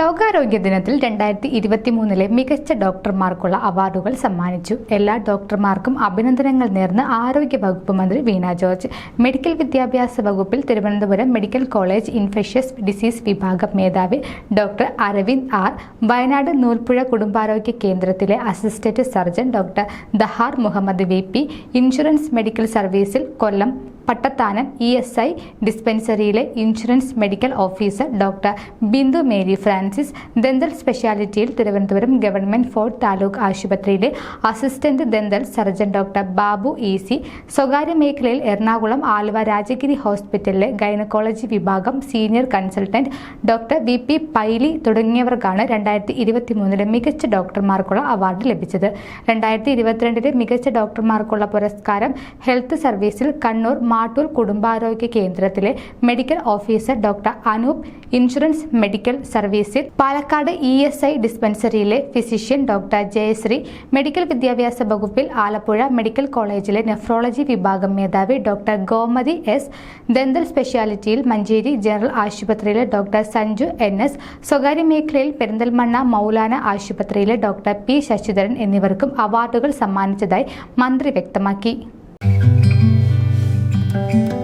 ലോകാരോഗ്യ ദിനത്തിൽ രണ്ടായിരത്തി ഇരുപത്തി മൂന്നിലെ മികച്ച ഡോക്ടർമാർക്കുള്ള അവാർഡുകൾ സമ്മാനിച്ചു. എല്ലാ ഡോക്ടർമാർക്കും അഭിനന്ദനങ്ങൾ നേർന്ന് ആരോഗ്യ വകുപ്പ് മന്ത്രി വീണ ജോർജ് മെഡിക്കൽ വിദ്യാഭ്യാസ വകുപ്പിൽ Thiruvananthapuram medical college infectious disease വിഭാഗം മേധാവി ഡോക്ടർ അരവിന്ദ് ആർ വയനാട് നൂൽപ്പുഴ കുടുംബാരോഗ്യ കേന്ദ്രത്തിലെ assistant surgeon doctor Dahar Muhammad V insurance medical സർവീസിൽ Kollam Pattathanam E S I ഡിസ്പെൻസറിയിലെ insurance medical officer doctor Bindu Mary Francis dental സ്പെഷ്യാലിറ്റിയിൽ Thiruvananthapuram government fort taluk ആശുപത്രിയിലെ assistant dental surgeon doctor Babu E C സ്വകാര്യ മേഖലയിൽ എറണാകുളം ആലുവ രാജഗിരി ഹോസ്പിറ്റലിലെ gynaecology വിഭാഗം senior consultant doctor V P Paily തുടങ്ങിയവർക്കാണ് രണ്ടായിരത്തി ഇരുപത്തി മൂന്നിലെ മികച്ച ഡോക്ടർമാർക്കുള്ള അവാർഡ് ലഭിച്ചത്. രണ്ടായിരത്തി ഇരുപത്തിരണ്ടിലെ മികച്ച ഡോക്ടർമാർക്കുള്ള പുരസ്കാരം ഹെൽത്ത് സർവീസിൽ കണ്ണൂർ മാട്ടൂർ കുടുംബാരോഗ്യ കേന്ദ്രത്തിലെ medical officer doctor Anoop insurance medical സർവീസിൽ പാലക്കാട് ഇ എസ് ഐ ഡിസ്പെൻസറിയിലെ ഫിസിഷ്യൻ ഡോക്ടർ ജയശ്രീ മെഡിക്കൽ വിദ്യാഭ്യാസ വകുപ്പിൽ ആലപ്പുഴ മെഡിക്കൽ കോളേജിലെ നെഫ്രോളജി വിഭാഗം മേധാവി ഡോക്ടർ ഗോമതി എസ് ദന്തൽ സ്പെഷ്യാലിറ്റിയിൽ മഞ്ചേരി ജനറൽ ആശുപത്രിയിലെ ഡോക്ടർ സഞ്ജു എൻ എസ് സ്വകാര്യ മേഖലയിൽ പെരിന്തൽമണ്ണ മൗലാന ആശുപത്രിയിലെ ഡോക്ടർ പി ശശിധരൻ എന്നിവർക്കും അവാർഡുകൾ സമ്മാനിച്ചതായി മന്ത്രി വ്യക്തമാക്കി. thank you